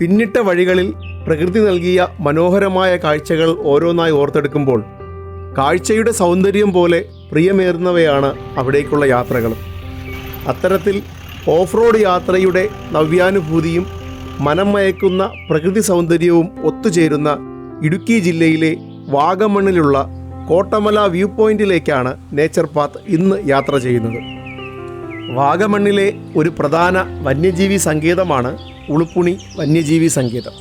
പിന്നിട്ട വഴികളിൽ പ്രകൃതി നൽകിയ മനോഹരമായ കാഴ്ചകൾ ഓരോന്നായി ഓർത്തെടുക്കുമ്പോൾ കാഴ്ചയുടെ സൗന്ദര്യം പോലെ പ്രിയമേറുന്നവയാണ് അവിടേക്കുള്ള യാത്രകൾ. അത്തരത്തിൽ ഓഫ് റോഡ് യാത്രയുടെ നവ്യാനുഭൂതിയും മനം മയക്കുന്ന പ്രകൃതി സൗന്ദര്യവും ഒത്തുചേരുന്ന ഇടുക്കി ജില്ലയിലെ വാഗമണ്ണിലുള്ള കോട്ടമല വ്യൂ പോയിന്റിലേക്കാണ് നേച്ചർ പാത്ത് ഇന്ന് യാത്ര ചെയ്യുന്നത്. വാഗമണ്ണിലെ ഒരു പ്രധാന വന്യജീവി സങ്കേതമാണ് ഉളുപ്പുണി വന്യജീവി സങ്കേതം.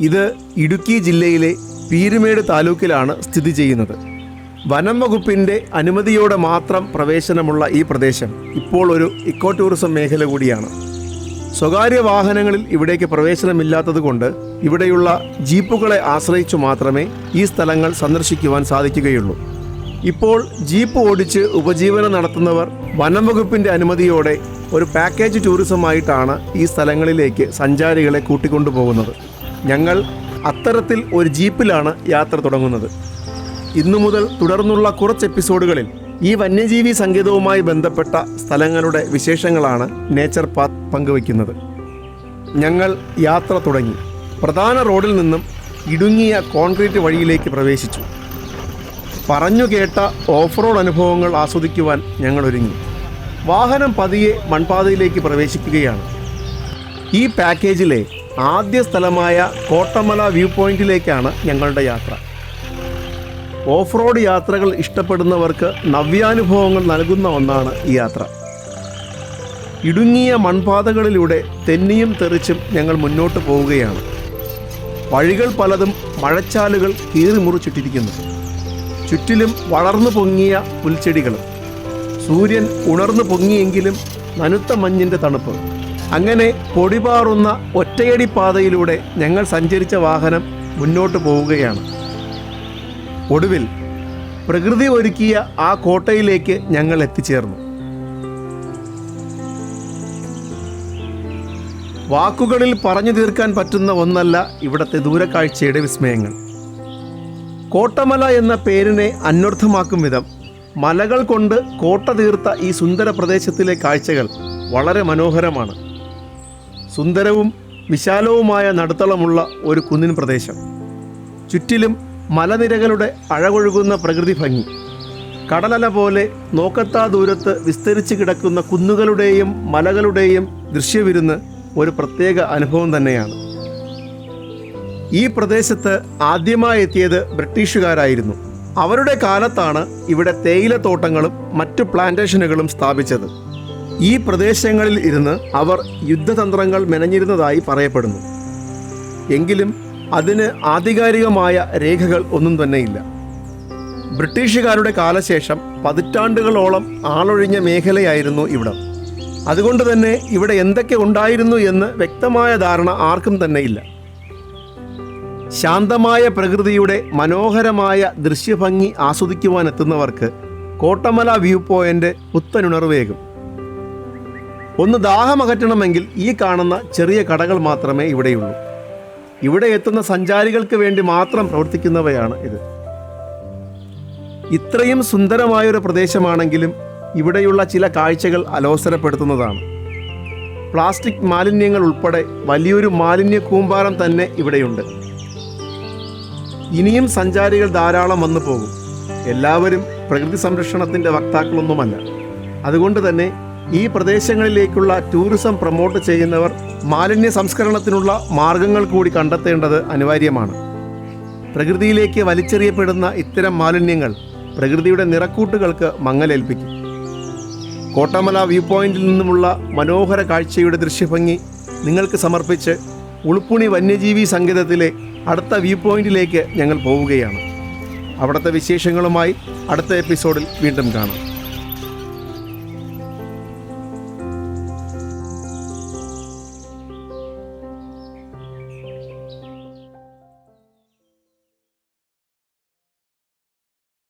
ഇത് ഇടുക്കി ജില്ലയിലെ പീരുമേട് താലൂക്കിലാണ് സ്ഥിതി ചെയ്യുന്നത്. വനം വകുപ്പിന്റെ അനുമതിയോടെ മാത്രം പ്രവേശനമുള്ള ഈ പ്രദേശം ഇപ്പോൾ ഒരു ഇക്കോ ടൂറിസം മേഖല കൂടിയാണ്. സ്വകാര്യ വാഹനങ്ങളിൽ ഇവിടേക്ക് പ്രവേശനമില്ലാത്തതുകൊണ്ട് ഇവിടെയുള്ള ജീപ്പുകളെ ആശ്രയിച്ചു മാത്രമേ ഈ സ്ഥലങ്ങൾ സന്ദർശിക്കുവാൻ സാധിക്കുകയുള്ളൂ. ഇപ്പോൾ ജീപ്പ് ഓടിച്ച് ഉപജീവനം നടത്തുന്നവർ വനം വകുപ്പിന്റെ അനുമതിയോടെ ഒരു പാക്കേജ് ടൂറിസമായിട്ടാണ് ഈ സ്ഥലങ്ങളിലേക്ക് സഞ്ചാരികളെ കൂട്ടിക്കൊണ്ടുപോകുന്നത്. ഞങ്ങൾ അത്തരത്തിൽ ഒരു ജീപ്പിലാണ് യാത്ര തുടങ്ങുന്നത്. ഇന്നു മുതൽ തുടർന്നുള്ള കുറച്ച് എപ്പിസോഡുകളിൽ ഈ വന്യജീവി സംഗീതവുമായി ബന്ധപ്പെട്ട സ്ഥലങ്ങളുടെ വിശേഷങ്ങളാണ് നേച്ചർ പാത്ത് പങ്കുവയ്ക്കുന്നത്. ഞങ്ങൾ യാത്ര തുടങ്ങി. പ്രധാന റോഡിൽ നിന്നും ഇടുങ്ങിയ കോൺക്രീറ്റ് വഴിയിലേക്ക് പ്രവേശിച്ചു. പറഞ്ഞു കേട്ട ഓഫ് റോഡ് അനുഭവങ്ങൾ ആസ്വദിക്കുവാൻ ഞങ്ങൾ ഒരുങ്ങി വാഹനം പതിയെ മൺപാതയിലേക്ക് പ്രവേശിക്കുകയാണ്. ഈ പാക്കേജിലെ ആദ്യ സ്ഥലമായ കോട്ടമല വ്യൂ പോയിന്റിലേക്കാണ് ഞങ്ങളുടെ യാത്ര. ഓഫ് റോഡ് യാത്രകൾ ഇഷ്ടപ്പെടുന്നവർക്ക് നവ്യാനുഭവങ്ങൾ നൽകുന്ന ഒന്നാണ് ഈ യാത്ര. ഇടുങ്ങിയ മൺപാതകളിലൂടെ തെന്നിയും തെറിച്ചും ഞങ്ങൾ മുന്നോട്ട് പോവുകയാണ്. വഴികൾ പലതും മഴച്ചാലുകൾ കീറി മുറിച്ചിട്ടിരിക്കുന്നു ചുറ്റിലും വളർന്നു പൊങ്ങിയ പുൽച്ചെടികളും. സൂര്യൻ ഉണർന്നു പൊങ്ങിയെങ്കിലും നനുത്ത മഞ്ഞിന്റെ തണുപ്പ്. അങ്ങനെ പൊടിപാറുന്ന ഒറ്റയടി പാതയിലൂടെ ഞങ്ങൾ സഞ്ചരിച്ച വാഹനം മുന്നോട്ട് പോവുകയാണ്. ഒടുവിൽ പ്രകൃതി ഒരുക്കിയ ആ കോട്ടയിലേക്ക് ഞങ്ങൾ എത്തിച്ചേർന്നു. വാക്കുകളിൽ പറഞ്ഞു തീർക്കാൻ പറ്റുന്ന ഒന്നല്ല ഇവിടത്തെ ദൂരക്കാഴ്ചയുടെ വിസ്മയങ്ങൾ. കോട്ടമല എന്ന പേരിനെ അന്വർത്ഥമാക്കും വിധം മലകൾ കൊണ്ട് കോട്ട തീർത്ത ഈ സുന്ദര പ്രദേശത്തിലെ കാഴ്ചകൾ വളരെ മനോഹരമാണ്. സുന്ദരവും വിശാലവുമായ നടുത്തളമുള്ള ഒരു കുന്നിൻ പ്രദേശം. ചുറ്റിലും മലനിരകളുടെ അഴകൊഴുകുന്ന പ്രകൃതി ഭംഗി. കടലല പോലെ നോക്കത്താ ദൂരത്ത് വിസ്തരിച്ച് കിടക്കുന്ന കുന്നുകളുടെയും മലകളുടെയും ദൃശ്യവിരുന്ന് ഒരു പ്രത്യേക അനുഭവം തന്നെയാണ്. ഈ പ്രദേശത്ത് ആദ്യമായി എത്തിയത് ബ്രിട്ടീഷുകാരായിരുന്നു. അവരുടെ കാലത്താണ് ഇവിടെ തേയിലത്തോട്ടങ്ങളും മറ്റു പ്ലാന്റേഷനുകളും സ്ഥാപിച്ചത്. ഈ പ്രദേശങ്ങളിൽ ഇരുന്ന് അവർ യുദ്ധതന്ത്രങ്ങൾ മെനഞ്ഞിരുന്നതായി പറയപ്പെടുന്നു. എങ്കിലും അതിന് ആധികാരികമായ രേഖകൾ ഒന്നും തന്നെയില്ല. ബ്രിട്ടീഷുകാരുടെ കാലശേഷം പതിറ്റാണ്ടുകളോളം ആളൊഴിഞ്ഞ മേഖലയായിരുന്നു ഇവിടം. അതുകൊണ്ട് തന്നെ ഇവിടെ എന്തൊക്കെ ഉണ്ടായിരുന്നു എന്ന് വ്യക്തമായ ധാരണ ആർക്കും തന്നെയില്ല. ശാന്തമായ പ്രകൃതിയുടെ മനോഹരമായ ദൃശ്യഭംഗി ആസ്വദിക്കുവാൻ എത്തുന്നവർക്ക് കോട്ടമല വ്യൂ പോയിന്റ് പുത്തനുണർവേകും. ഒന്ന് ദാഹമകറ്റണമെങ്കിൽ ഈ കാണുന്ന ചെറിയ കടകൾ മാത്രമേ ഇവിടെയുള്ളൂ. ഇവിടെ എത്തുന്ന സഞ്ചാരികൾക്ക് വേണ്ടി മാത്രം പ്രവർത്തിക്കുന്നവയാണ് ഇത്. ഇത്രയും സുന്ദരമായൊരു പ്രദേശമാണെങ്കിലും ഇവിടെയുള്ള ചില കാഴ്ചകൾ അലോസരപ്പെടുത്തുന്നതാണ്. പ്ലാസ്റ്റിക് മാലിന്യങ്ങൾ ഉൾപ്പെടെ വലിയൊരു മാലിന്യ കൂമ്പാരം തന്നെ ഇവിടെയുണ്ട്. ഇനിയും സഞ്ചാരികൾ ധാരാളം വന്നു പോകും. എല്ലാവരും പ്രകൃതി സംരക്ഷണത്തിന്റെ വക്താക്കളൊന്നുമല്ല. അതുകൊണ്ട് തന്നെ ഈ പ്രദേശങ്ങളിലേക്കുള്ള ടൂറിസം പ്രൊമോട്ട് ചെയ്യുന്നവർ മാലിന്യ സംസ്കരണത്തിനുള്ള മാർഗങ്ങൾ കൂടി കണ്ടെത്തേണ്ടത് അനിവാര്യമാണ്. പ്രകൃതിയിലേക്ക് വലിച്ചെറിയപ്പെടുന്ന ഇത്തരം മാലിന്യങ്ങൾ പ്രകൃതിയുടെ നിറക്കൂട്ടുകൾക്ക് മങ്ങലേൽപ്പിക്കും. കോട്ടമല വ്യൂ പോയിന്റിൽ നിന്നുമുള്ള മനോഹര കാഴ്ചയുടെ ദൃശ്യഭംഗി നിങ്ങൾക്ക് സമർപ്പിച്ച് ഉളുപ്പുണി വന്യജീവി സങ്കേതത്തിലെ അടുത്ത വ്യൂ പോയിന്റിലേക്ക് ഞങ്ങൾ പോവുകയാണ്. അവിടുത്തെ വിശേഷങ്ങളുമായി അടുത്ത എപ്പിസോഡിൽ വീണ്ടും കാണാം.